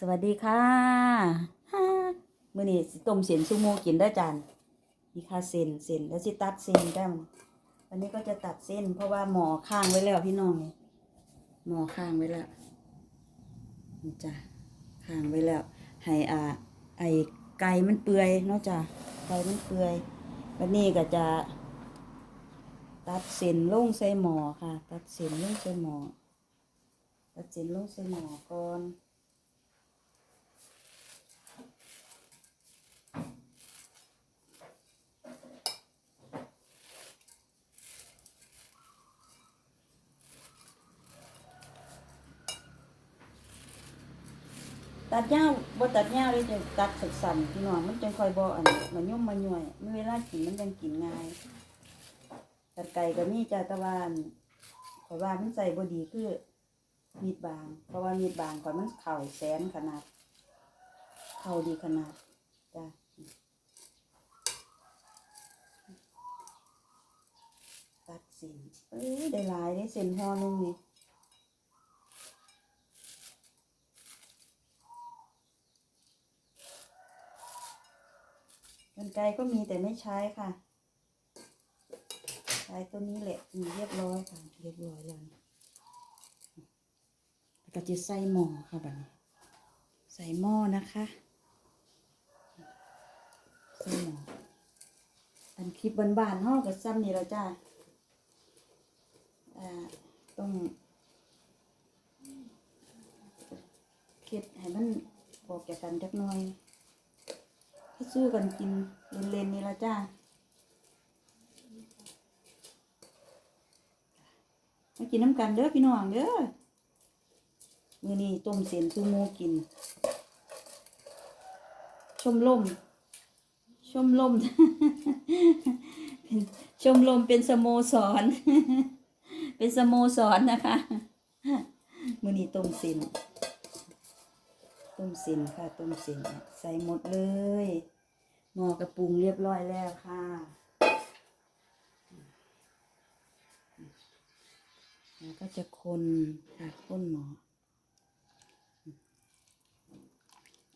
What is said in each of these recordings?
สวัสดีค่ะมื้อนี้สิต้มเส้นซูโม่กินได้จานนี่ค่ะเส้นเส้นแล้วสิตัดเส้นได้วันนี้ก็จะตัดเส้น เพราะว่าหมอข้างไว้แล้วพี่น้องนี่หมอข้างไว้แล้วนะจ้ะข้างไว้แล้ว ให้อ่าไอไก่มันเปื่อยเนาะจ้ะไก่มันเปื่อยวันนี้ก็จะ ตัดเส้นลงใส่หมอค่ะ ตัดเส้นลงใส่หมอตัดเส้นลงใส่หมอก่อน ตัดยาวบ่ตัดยาวเลยจะตัดสั้นๆพี่น้องมันจังค่อยบ่อันมันยุ่มมันย่อยมันเวลากินมันจังกินง่ายตัดไก่ก็มีจ้าตะวันข่อยว่ามันใส่บ่ดีคือมีดบาง เพราะว่ามีดบางข่อยมันเข่าแสนขนาด เข่าดีขนาดจ้าตัดสินเอ้ยได้หลายได้เส้นห่อนึงนี่ กันไกรก็มีแต่ไม่ใช้ค่ะ ใช้ตัวนี้แหละมีเรียบร้อยค่ะ เรียบร้อยแล้วแล้วก็จะใส่หม้อค่ะบัดนี้ ใส่หม้อนะคะ ใส่หม้ออันคลิปบานๆห้องกับซ้ำนี่แล้วจ้าต้องเค็ดให้มันบอกจากกันจักหน่อย ถ้าซื้อกันกินเล่นๆนี่ละจ้ามากินน้ำกันเด้อพี่น้องเด้อมือนี้ต้มเส้นซูโม่กิน ชมลม ชมลม ชมลมเป็นสโมสร เป็นสโมสรนะคะ มือนี้ต้มเส้น ต้มส้นค่ะ ต้มส้นใส่หมดเลยหม้อกระปุงเรียบร้อยแล้วค่ะแล้วก็จะคนค่ะคนหมอ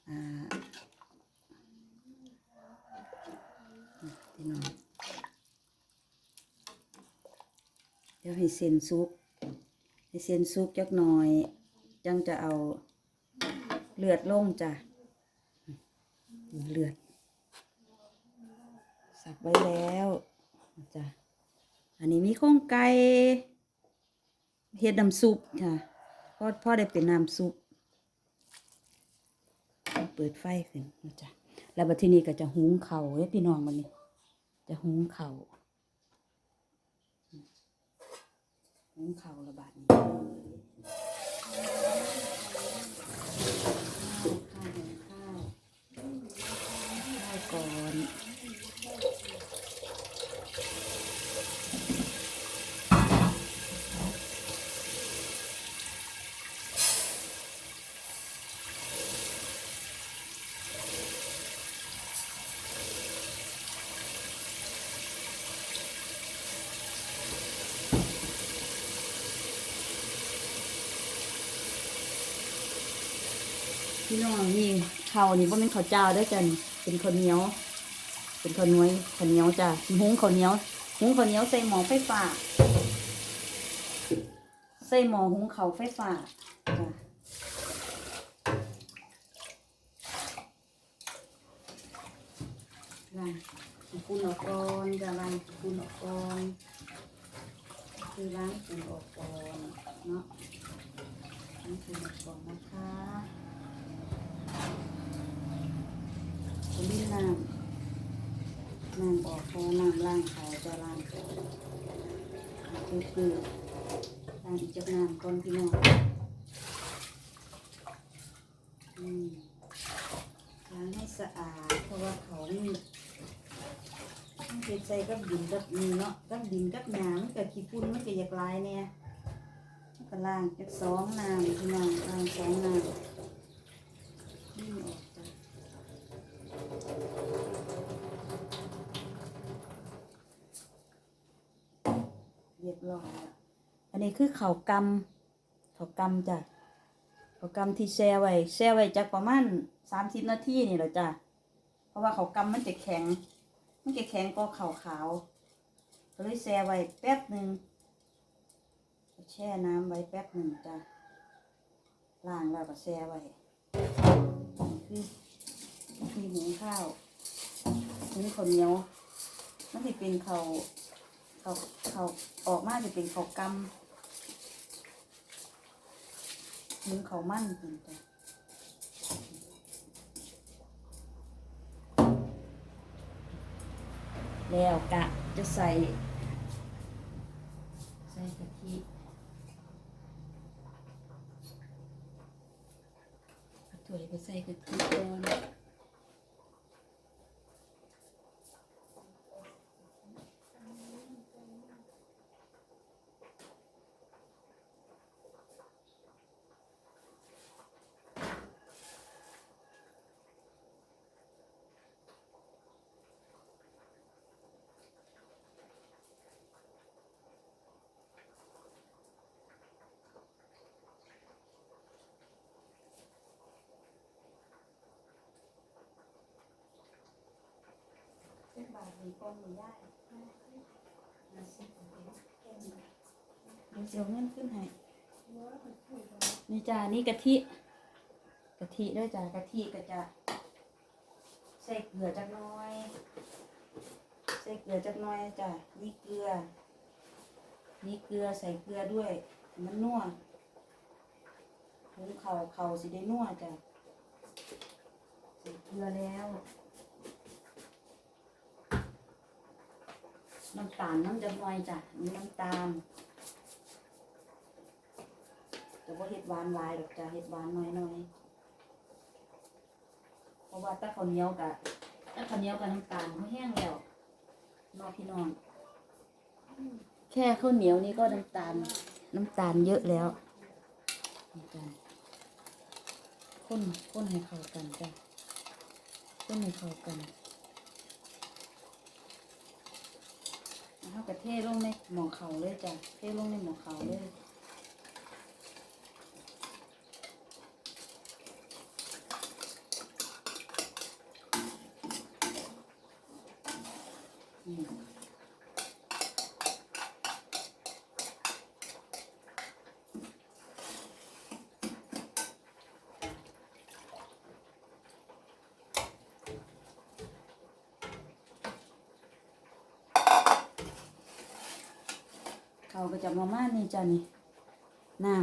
อ่าพี่น้องเดี๋ยวให้เส้นซุกให้เส้นซุกจักหน่อย จังจะเอา เลือดลงจ้ะเลือด สับไว้แล้วจ้ะอันนี้มีโครงไก่เฮ็ดน้ำซุปจ้ะพ่อพ่อได้เป็นน้ำซุปเปิดไฟขึ้นนะจ้ะแล้วบัดทีนี้ก็จะหุงเข่าเด้พี่น้องมันนี่จะหุงเข่าหุงเข่าระบาดนี้ ข้าวข้าวข้าวก่อน พี่น้องนี่ข้าวนี่บ่าเป็นข้าวเจ้าเด้อจ้ะนี่เป็นข้าวเหนียว เป็นข้าวน้อยข้าวเหนียวจ้ะหุงข้าวเหนียวหุงข้าวเหนียวใส่หม้อไฟฟ้าใส่หม้อหุงข้าวไฟฟ้าจ้ะล้างคุณออกก่อนจะล้างคุณออกก่อนคือล้างคุณออกก่อนเนาะล้างคุณออกก่อนนะคะ คุณนี่น้ำน้ำออกเพราะว่าน้ำล้างเขาจะล้างเขาคือคือล้างอีกจากน้ำก่อนพี่น้องอืมล้างให้สะอาดเพราะว่าเขานี่เป็นใจกับดินกับนี่เนาะกับดินกับน้ำมันกับขี้ฝุ่นมันก็อยากลายเนี่ยก็ล้างจากสองน้ำพี่น้องล้างสองน้ำ เรียบร้อยแล้วอันนี้คือเขากำเขากำจ้ะเขากำที่แช่ไว้แช่ไว้จักประมาณสามสิบนาทีนี่แหละจ้ะ เพราะว่าเขากำมันจะแข็ง มันจะแข็งก็ขาวขาวๆก็เลยแช่ไว้แป๊บหนึ่งแช่น้ำไว้แป๊บหนึ่งจ้ะล้างแล้วก็แช่ไว้ คือมีหุงข้าวหุงข้าวเหนียวมันจะเป็นข้าวข้าวข้าวออกมาจะเป็นข้าวกำหุงข้าวมันกินจ้ะแล้วกะจะใส่ ใส่กะทิเอาถ้วยไปใส่กะทิาทหนึ่งกองหนึ่งได้เดี๋ยวเสียวเงินขึ้นให้นี่จ้านี่กะทิกะทิด้วยจ้ากะทิก็จะใส่เกลือจักน้อย ใส่เกลือจักน้อยจ้ะนี่เกลือ นี่เกลือใส่เกลือด้วย มันนัวหุงเข่าเข่าสิได้นัวจ้ะใส่เกลือแล้ว น้ำตาลน้ำจะน้อยจ้ะมีน้ำตาลแต่ว่าเห็ดหวานลายหรอกจ้ะเห็ดหวานน้อยน้อยๆเพราะว่าถ้าข้าวเหนียวกับถ้าข้าวเหนียวกับน้ำตาลเขาแห้งแล้วนอพี่น้องแค่ข้าวเหนียวนี่ก็น้ำตาล น้ำตาลเยอะแล้วนี่จ้ะข้นข้นให้เข้ากันจ้ะข้นให้เข้ากัน เอา กระเทลงในหมอเขาเลยจ้ะเทลงในหมอเขาเลยอืม เขาก็จะประมาณนี้จ้ะนี่น้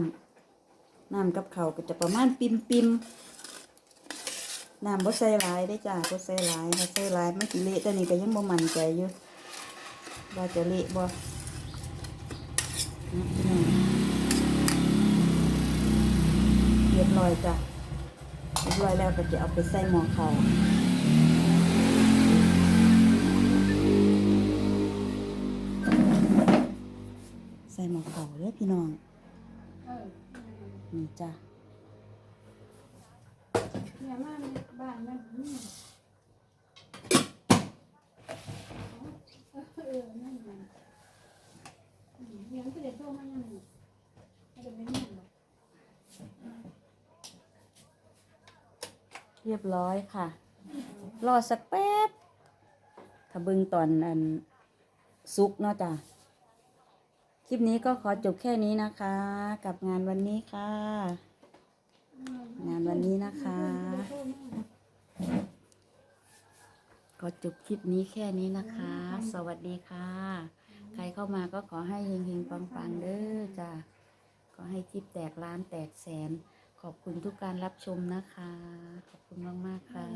ำน้ำกับเขาก็จะประมาณปิมปิมน้ำบ่ใส่หลายได้จ้ะบ่ใส่หลายถ้าใส่หลายมันสิเละแต่นี่ก็ยังบ่มั่นใจอยู่ว่าจะเละบ่เรียบร้อยจ้ะเรียบร้อยแล้วก็จะเอาไปใส่หม้อข้าว พี่น้องนี่จ้ะเนี่ยมาบ้านแม่เออนั่นไงยังก็เด็กโตมายังไงไม่ได้ไม่แม่นหรอกเรียบร้อยค่ะ รอสักแป๊บถ้าเบิ่งตอนอันซุกเนาะจ้ะ คลิปนี้ก็ขอจบแค่นี้นะคะ กับงานวันนี้ค่ะ งานวันนี้นะคะ ขอจบคลิปนี้แค่นี้นะคะ สวัสดีค่ะ ใครเข้ามาก็ขอให้เฮงๆปังๆเด้อจ้ะขอให้คลิปแตกล้านแตกแสน ขอบคุณทุกการรับชมนะคะ ขอบคุณมากๆค่ะ